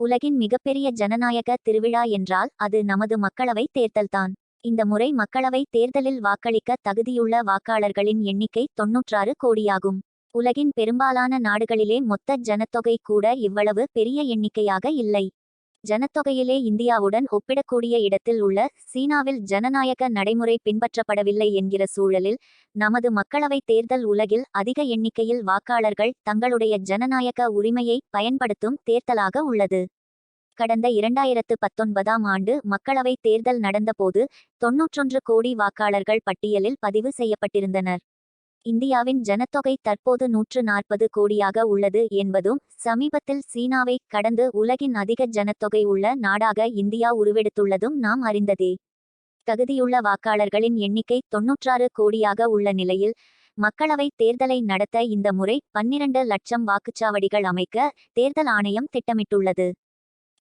உலகின் மிகப்பெரிய ஜனநாயக திருவிழா என்றால் அது நமது மக்களவை தேர்தல்தான். இந்த முறை மக்களவை தேர்தலில் வாக்களிக்க தகுதியுள்ள வாக்காளர்களின் எண்ணிக்கை தொன்னூற்றாறு கோடியாகும். உலகின் பெரும்பாலான நாடுகளிலே மொத்த ஜனத்தொகை கூட இவ்வளவு பெரிய எண்ணிக்கையாக இல்லை. ஜனத்தொகையிலே இந்தியாவுடன் ஒப்பிடக்கூடிய இடத்தில் உள்ள சீனாவில் ஜனநாயக நடைமுறை பின்பற்றப்படவில்லை என்கிற சூழலில் நமது மக்களவைத் தேர்தல் உலகில் அதிக எண்ணிக்கையில் வாக்காளர்கள் தங்களுடைய ஜனநாயக உரிமையை பயன்படுத்தும் தேர்தலாக உள்ளது. கடந்த இரண்டாயிரத்து பத்தொன்பதாம் ஆண்டு மக்களவைத் தேர்தல் நடந்தபோது தொன்னூற்றொன்று கோடி வாக்காளர்கள் பட்டியலில் பதிவு செய்யப்பட்டிருந்தனர். இந்தியாவின் ஜனத்தொகை தற்போது நூற்று நாற்பது கோடியாக உள்ளது என்பதும் சமீபத்தில் சீனாவை கடந்து உலகின் அதிக ஜனத்தொகை உள்ள நாடாக இந்தியா உருவெடுத்துள்ளதும் நாம் அறிந்ததே. தகுதியுள்ள வாக்காளர்களின் எண்ணிக்கை தொன்னூற்றாறு கோடியாக உள்ள நிலையில் மக்களவை தேர்தலை நடத்த இந்த முறை பன்னிரண்டு லட்சம் வாக்குச்சாவடிகள் அமைக்க தேர்தல் ஆணையம் திட்டமிட்டுள்ளது.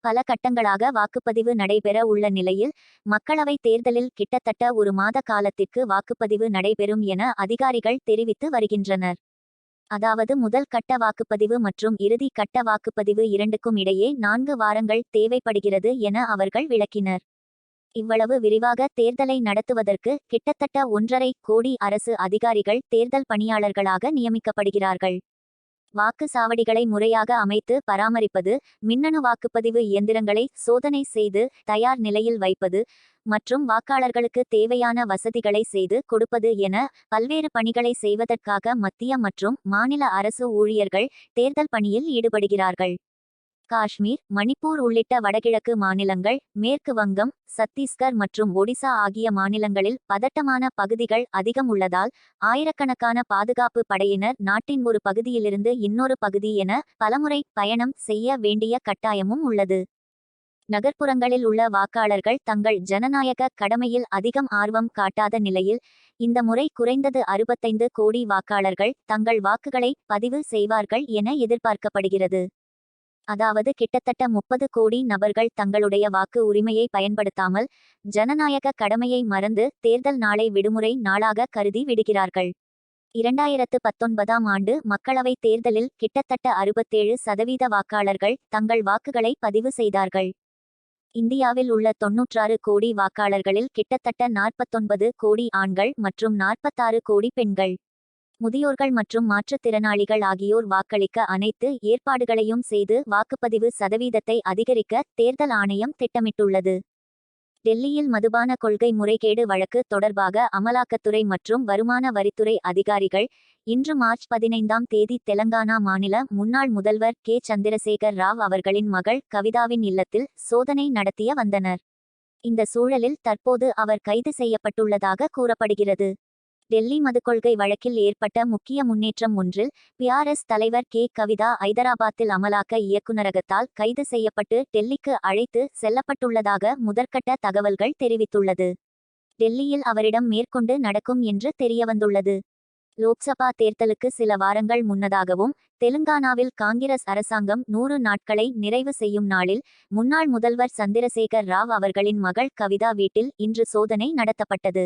பல கட்டங்களாக வாக்குப்பதிவு நடைபெற உள்ள நிலையில் மக்களவைத் தேர்தலில் கிட்டத்தட்ட ஒரு மாத காலத்திற்கு வாக்குப்பதிவு நடைபெறும் என அதிகாரிகள் தெரிவித்து வருகின்றனர். அதாவது முதல் கட்ட வாக்குப்பதிவு மற்றும் இறுதி கட்ட வாக்குப்பதிவு இரண்டுக்கும் இடையே நான்கு வாரங்கள் தேவைப்படுகிறது என அவர்கள் விளக்கினர். இவ்வளவு விரிவாக தேர்தலை நடத்துவதற்கு கிட்டத்தட்ட ஒன்றரை கோடி அரசு அதிகாரிகள் தேர்தல் பணியாளர்களாக நியமிக்கப்படுகிறார்கள். வாக்கு சாவடிகளை முறையாக அமைத்து பராமரிப்பது மின்னணு வாக்குப்பதிவு இயந்திரங்களை சோதனை செய்து தயார் நிலையில் வைப்பது மற்றும் வாக்காளர்களுக்கு தேவையான வசதிகளை செய்து கொடுப்பது என பல்வேறு பணிகளை செய்வதற்காக மத்திய மற்றும் மாநில அரசு ஊழியர்கள் தேர்தல் பணியில் ஈடுபடுகிறார்கள். காஷ்மீர் மணிப்பூர் உள்ளிட்ட வடகிழக்கு மாநிலங்கள் மேற்கு வங்கம் சத்தீஸ்கர் மற்றும் ஒடிசா ஆகிய மாநிலங்களில் பதட்டமான பகுதிகள் அதிகம் உள்ளதால் ஆயிரக்கணக்கான பாதுகாப்பு படையினர் நாட்டின் ஒரு பகுதியிலிருந்து இன்னொரு பகுதி என பலமுறை பயணம் செய்ய வேண்டிய கட்டாயமும் உள்ளது. நகர்ப்புறங்களில் உள்ள வாக்காளர்கள் தங்கள் ஜனநாயக கடமையில் அதிகம் ஆர்வம் காட்டாத நிலையில் இந்த முறை குறைந்தது அறுபத்தைந்து கோடி வாக்காளர்கள் தங்கள் வாக்குகளை பதிவு செய்வார்கள் என எதிர்பார்க்கப்படுகிறது. அதாவது கிட்டத்தட்ட முப்பது கோடி நபர்கள் தங்களுடைய வாக்கு உரிமையை பயன்படுத்தாமல் ஜனநாயக கடமையை மறந்து தேர்தல் நாளை விடுமுறை நாளாக கருதி விடுகிறார்கள். இரண்டாயிரத்து பத்தொன்பதாம் ஆண்டு மக்களவைத் தேர்தலில் கிட்டத்தட்ட அறுபத்தேழு சதவீத வாக்காளர்கள் தங்கள் வாக்குகளை பதிவு செய்தார்கள். இந்தியாவில் உள்ள தொன்னூற்றாறு கோடி வாக்காளர்களில் கிட்டத்தட்ட நாற்பத்தொன்பது கோடி ஆண்கள் மற்றும் நாற்பத்தாறு கோடி பெண்கள். முதியோர்கள் மற்றும் மாற்றுத்திறனாளிகள் ஆகியோர் வாக்களிக்க அனைத்து ஏற்பாடுகளையும் செய்து வாக்குப்பதிவு சதவீதத்தை அதிகரிக்க தேர்தல் ஆணையம் திட்டமிட்டுள்ளது. டெல்லியில் மதுபான கொள்கை முறைகேடு வழக்கு தொடர்பாக அமலாக்கத்துறை மற்றும் வருமான வரித்துறை அதிகாரிகள் இன்று மார்ச் பதினைந்தாம் தேதி தெலங்கானா மாநில முன்னாள் முதல்வர் கே. சந்திரசேகர் ராவ் அவர்களின் மகள் கவிதாவின் இல்லத்தில் சோதனை நடத்திய வந்தனர். இந்த சூழலில் தற்போது அவர் கைது செய்யப்பட்டுள்ளதாக கூறப்படுகிறது. டெல்லி மதுக்கொள்கை வழக்கில் ஏற்பட்ட முக்கிய முன்னேற்றம் ஒன்றில் பிஆர்எஸ் தலைவர் கே. கவிதா ஐதராபாத்தில் அமலாக்க இயக்குநரகத்தால் கைது செய்யப்பட்டு டெல்லிக்கு அழைத்து செல்லப்பட்டுள்ளதாக முதற்கட்ட தகவல்கள் தெரிவித்துள்ளது. டெல்லியில் அவரிடம் மேற்கொண்டு நடக்கும் என்று தெரியவந்துள்ளது. லோக்சபா தேர்தலுக்கு சில வாரங்கள் முன்னதாகவும் தெலுங்கானாவில் காங்கிரஸ் அரசாங்கம் நூறு நாட்களை நிறைவு செய்யும் நாளில் முன்னாள் முதல்வர் சந்திரசேகர் ராவ் அவர்களின் மகள் கவிதா வீட்டில் இன்று சோதனை நடத்தப்பட்டது.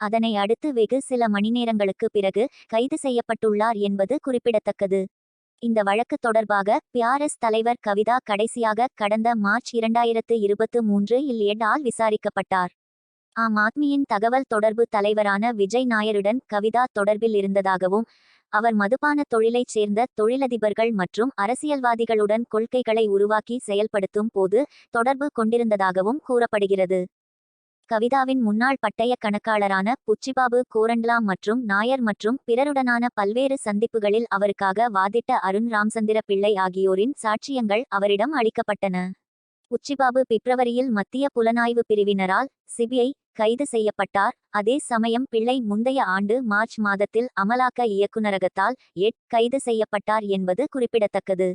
அதனை அடுத்து வெகு சில மணிநேரங்களுக்கு பிறகு கைது செய்யப்பட்டுள்ளார் என்பது குறிப்பிடத்தக்கது. இந்த வழக்கு தொடர்பாக பியாரஸ் தலைவர் கவிதா கடைசியாக கடந்த மார்ச் இரண்டாயிரத்து இருபத்து மூன்று இல் எட்டால் விசாரிக்கப்பட்டார். ஆம் ஆத்மியின் தகவல் தொடர்பு தலைவரான விஜய் நாயருடன் கவிதா தொடர்பில் இருந்ததாகவும் அவர் மதுபான தொழிலைச் சேர்ந்த தொழிலதிபர்கள் மற்றும் அரசியல்வாதிகளுடன் கொள்கைகளை உருவாக்கி செயல்படுத்தும் போது தொடர்பு கொண்டிருந்ததாகவும் கூறப்படுகிறது. கவிதாவின் முன்னாள் பட்டய கணக்காளரான புச்சிபாபு கோரண்ட்லா மற்றும் நாயர் மற்றும் பிறருடனான பல்வேறு சந்திப்புகளில் அவருக்காக வாதிட்ட அருண் ராம்சந்திர பிள்ளை ஆகியோரின் சாட்சியங்கள் அவரிடம் அளிக்கப்பட்டன. புச்சிபாபு பிப்ரவரியில் மத்திய புலனாய்வு பிரிவினரால் சிபிஐ கைது செய்யப்பட்டார். அதே சமயம் பிள்ளை முந்தைய ஆண்டு மார்ச் மாதத்தில் அமலாக்க இயக்குநரகத்தால் எட் கைது செய்யப்பட்டார் என்பது குறிப்பிடத்தக்கது.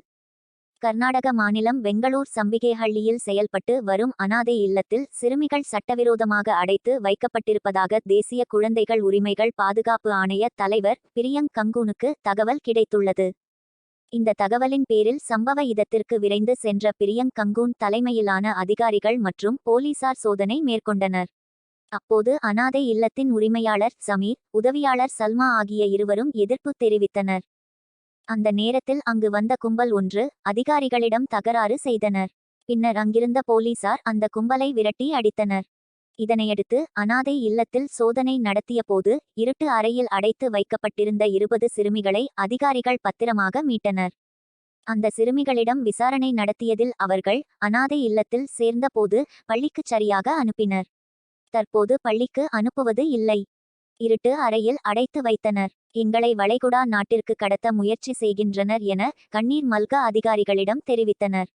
கர்நாடக மாநிலம் பெங்களூர் சம்பிகேஹள்ளியில் செயல்பட்டு வரும் அனாதை இல்லத்தில் சிறுமிகள் சட்டவிரோதமாக அடைத்து வைக்கப்பட்டிருப்பதாக தேசிய குழந்தைகள் உரிமைகள் பாதுகாப்பு ஆணைய தலைவர் பிரியங் கங்கூனுக்கு தகவல் கிடைத்துள்ளது. இந்த தகவலின் பேரில் சம்பவ இடத்திற்கு விரைந்து சென்ற பிரியங் கங்கூன் தலைமையிலான அதிகாரிகள் மற்றும் போலீசார் சோதனை மேற்கொண்டனர். அப்போது அனாதை இல்லத்தின் உரிமையாளர் சமீர் உதவியாளர் சல்மா ஆகிய இருவரும் எதிர்ப்பு தெரிவித்தனர். அந்த நேரத்தில் அங்கு வந்த கும்பல் ஒன்று அதிகாரிகளிடம் தகராறு செய்தனர். பின்னர் அங்கிருந்த போலீசார் அந்த கும்பலை விரட்டி அடித்தனர். இதனையடுத்து அனாதை இல்லத்தில் சோதனை நடத்தியபோது இருட்டு அறையில் அடைத்து வைக்கப்பட்டிருந்த இருபது சிறுமிகளை அதிகாரிகள் பத்திரமாக மீட்டனர். அந்த சிறுமிகளிடம் விசாரணை நடத்தியதில் அவர்கள் அனாதை இல்லத்தில் சேர்ந்தபோது பள்ளிக்குச் சரியாக அனுப்பினர். தற்போது பள்ளிக்கு அனுப்புவது இல்லை. இருட்டு அறையில் அடைத்து வைத்தனர். எங்களை வளைகுடா நாட்டிற்கு கடத்த முயற்சி செய்கின்றனர் என கண்ணீர் மல்க அதிகாரிகளிடம் தெரிவித்தனர்.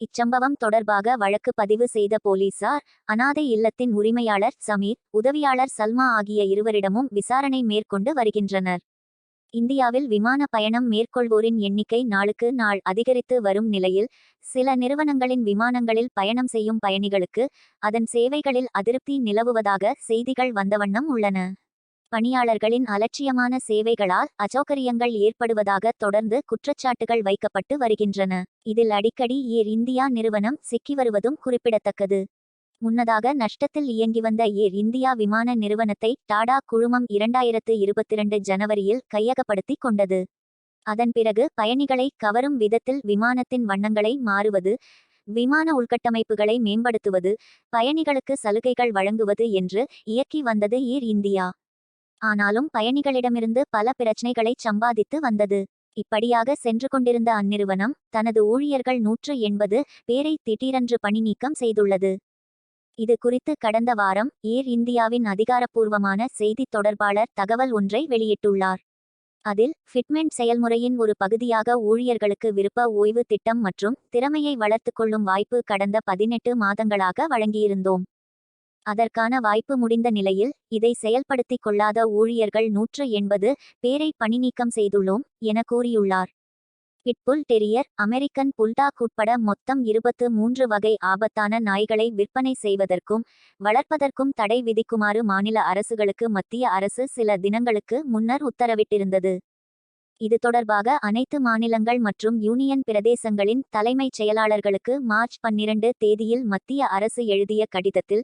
இச்சம்பவம் தொடர்பாக வழக்கு பதிவு செய்த போலீசார் அனாதை இல்லத்தின் உரிமையாளர் சமீர் உதவியாளர் சல்மா ஆகிய இருவரிடமும் விசாரணை மேற்கொண்டு வருகின்றனர். இந்தியாவில் விமான பயணம் மேற்கொள்வோரின் எண்ணிக்கை நாளுக்கு நாள் அதிகரித்து வரும் நிலையில் சில நிறுவனங்களின் விமானங்களில் பயணம் செய்யும் பயணிகளுக்கு அதன் சேவைகளில் அதிருப்தி நிலவுவதாக செய்திகள் வந்தவண்ணம் உள்ளன. பணியாளர்களின் அலட்சியமான சேவைகளால் அசௌகரியங்கள் ஏற்படுவதாக தொடர்ந்து குற்றச்சாட்டுகள் வைக்கப்பட்டு வருகின்றன. இதில் அடிக்கடி ஏர் இந்தியா நிறுவனம் சிக்கி வருவதும் குறிப்பிடத்தக்கது. முன்னதாக நஷ்டத்தில் இயங்கி வந்த ஏர் இந்தியா விமான நிறுவனத்தை டாடா குழுமம் இரண்டாயிரத்து இருபத்திரண்டு ஜனவரியில் கையகப்படுத்தி கொண்டது. அதன் பிறகு பயணிகளை கவரும் விதத்தில் விமானத்தின் வண்ணங்களை மாறுவது விமான உள்கட்டமைப்புகளை மேம்படுத்துவது பயணிகளுக்கு சலுகைகள் வழங்குவது என்று இயக்கி வந்தது ஏர் இந்தியா. ஆனாலும் பயணிகளிடமிருந்து பல பிரச்சனைகளை சம்பாதித்து வந்தது. இப்படியாக சென்று கொண்டிருந்த அந்நிறுவனம் தனது ஊழியர்கள் நூற்று எண்பது பேரை திடீரென்று பணி நீக்கம் செய்துள்ளது. இது குறித்து கடந்த வாரம் ஏர் இந்தியாவின் அதிகாரப்பூர்வமான செய்தித் தொடர்பாளர் தகவல் ஒன்றை வெளியிட்டுள்ளார். அதில் ஃபிட்மெண்ட் செயல்முறையின் ஒரு பகுதியாக ஊழியர்களுக்கு விருப்ப ஓய்வு திட்டம் மற்றும் திறமையை வளர்த்துக்கொள்ளும் வாய்ப்பு கடந்த பதினெட்டு மாதங்களாக வழங்கியிருந்தோம். அதற்கான வாய்ப்பு முடிந்த நிலையில் இதை செயல்படுத்திக் கொள்ளாத ஊழியர்கள் நூற்று எண்பது பேரை பணிநீக்கம் செய்துள்ளோம் என கூறியுள்ளார். பிட்புல் டெரியர் அமெரிக்கன் புல்டாக் உட்பட மொத்தம் இருபத்து மூன்று வகை ஆபத்தான நாய்களை விற்பனை செய்வதற்கும் வளர்ப்பதற்கும் தடை விதிக்குமாறு மாநில அரசுகளுக்கு மத்திய அரசு சில தினங்களுக்கு முன்னர் உத்தரவிட்டிருந்தது. இது தொடர்பாக அனைத்து மாநிலங்கள் மற்றும் யூனியன் பிரதேசங்களின் தலைமைச் செயலாளர்களுக்கு மார்ச் பன்னிரண்டு தேதியில் மத்திய அரசு எழுதிய கடிதத்தில்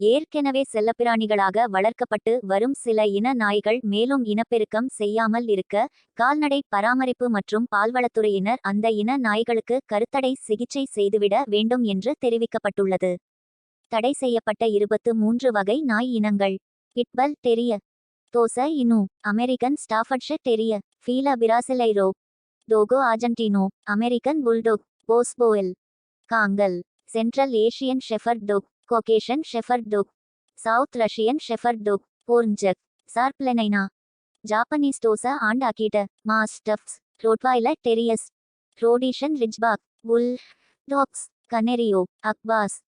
ஏற்கெனவே செல்லப்பிராணிகளாக வளர்க்கப்பட்டு வரும் சில இன நாய்கள் மேலும் இனப்பெருக்கம் செய்யாமல் இருக்க கால்நடை பராமரிப்பு மற்றும் பால்வளத்துறையினர் அந்த இன நாய்களுக்கு கருத்தடை சிகிச்சை செய்துவிட வேண்டும் என்று தெரிவிக்கப்பட்டுள்ளது. தடை செய்யப்பட்ட இருபத்து மூன்று வகை நாய் இனங்கள். Pit bull terrier Tosa Inu American Staffordshire terrier fila Brasileiro dogo Argentino American bulldog boerboel kangal central Asian shepherd dog Caucasian shepherd dog south Russian shepherd dog tornjak Sarplaninac Japanese tosa and mastiffs rottweiler terriers Rhodesian ridgeback bull dogs canario akbash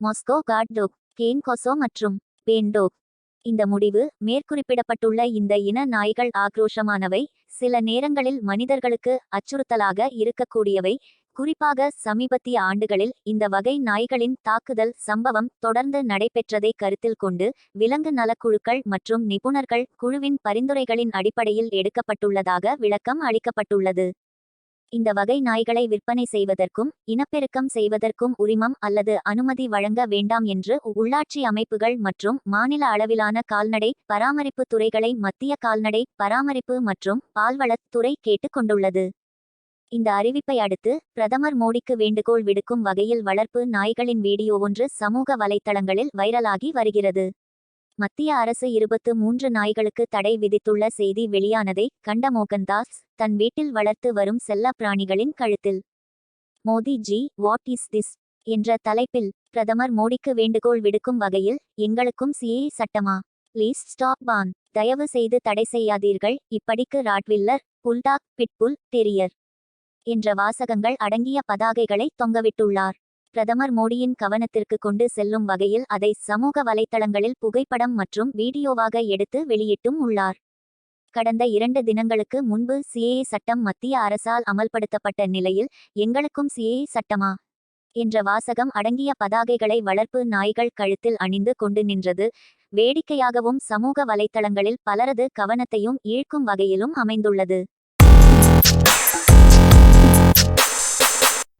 Moscow guard dog cane corso மற்றும் bandog இந்த முடிவு மேற்குறிப்பிடப்பட்டுள்ள இந்த இன நாய்கள் ஆக்ரோஷமானவை. சில நேரங்களில் மனிதர்களுக்கு அச்சுறுத்தலாக இருக்கக்கூடியவை. குறிப்பாக சமீபத்திய ஆண்டுகளில் இந்த வகை நாய்களின் தாக்குதல் சம்பவம் தொடர்ந்து நடைபெற்றதை கருத்தில் கொண்டு விலங்கு நலக்குழுக்கள் மற்றும் நிபுணர்கள் குழுவின் பரிந்துரைகளின் அடிப்படையில் எடுக்கப்பட்டுள்ளதாக விளக்கம் அளிக்கப்பட்டுள்ளது. இந்த வகை நாய்களை விற்பனை செய்வதற்கும் இனப்பெருக்கம் செய்வதற்கும் உரிமம் அல்லது அனுமதி வழங்க வேண்டாம் என்று உள்ளாட்சி அமைப்புகள் மற்றும் மாநில அளவிலான கால்நடை பராமரிப்பு துறைகளை மத்திய கால்நடை பராமரிப்பு மற்றும் பால்வளத் துறை கேட்டுக் கொண்டுள்ளது. இந்த அறிவிப்பை அடுத்து பிரதமர் மோடிக்கு வேண்டுகோள் விடுக்கும் வகையில் வளர்ப்பு நாய்களின் வீடியோ ஒன்று சமூக வலைத்தளங்களில் வைரலாகி வருகிறது. மத்திய அரசு இருபத்து மூன்று நாய்களுக்கு தடை விதித்துள்ள செய்தி வெளியானதை கண்ட மோகன்தாஸ் தன் வீட்டில் வளர்த்து வரும் செல்ல பிராணிகளின் கழுத்தில். Modi ji what is this? என்ற தலைப்பில் பிரதமர் மோடிக்கு வேண்டுகோள் விடுக்கும் வகையில் எங்களுக்கும் சிஏ சட்டமா? ப்ளீஸ் ஸ்டாப் பான் தயவு செய்து தடை செய்யாதீர்கள். இப்படிக்கு ராட்வில்லர் புல்டாக் பிட்புல் தெரியர் என்ற வாசகங்கள் அடங்கிய பதாகைகளை தொங்கவிட்டுள்ளார். பிரதமர் மோடியின் கவனத்திற்கு கொண்டு செல்லும் வகையில் அதை சமூக வலைத்தளங்களில் புகைப்படம் மற்றும் வீடியோவாக எடுத்து வெளியிட்டும் உள்ளார். கடந்த இரண்டு தினங்களுக்கு முன்பு சிஏஏ சட்டம் மத்திய அரசால் அமல்படுத்தப்பட்ட நிலையில் எங்களுக்கும் சிஏஏ சட்டமா? என்ற வாசகம் அடங்கிய பதாகைகளை வளர்ப்பு நாய்கள் கழுத்தில் அணிந்து கொண்டு நின்றது. வேடிக்கையாகவும் சமூக வலைத்தளங்களில் பலரது கவனத்தையும் ஈழ்க்கும் வகையிலும் அமைந்துள்ளது.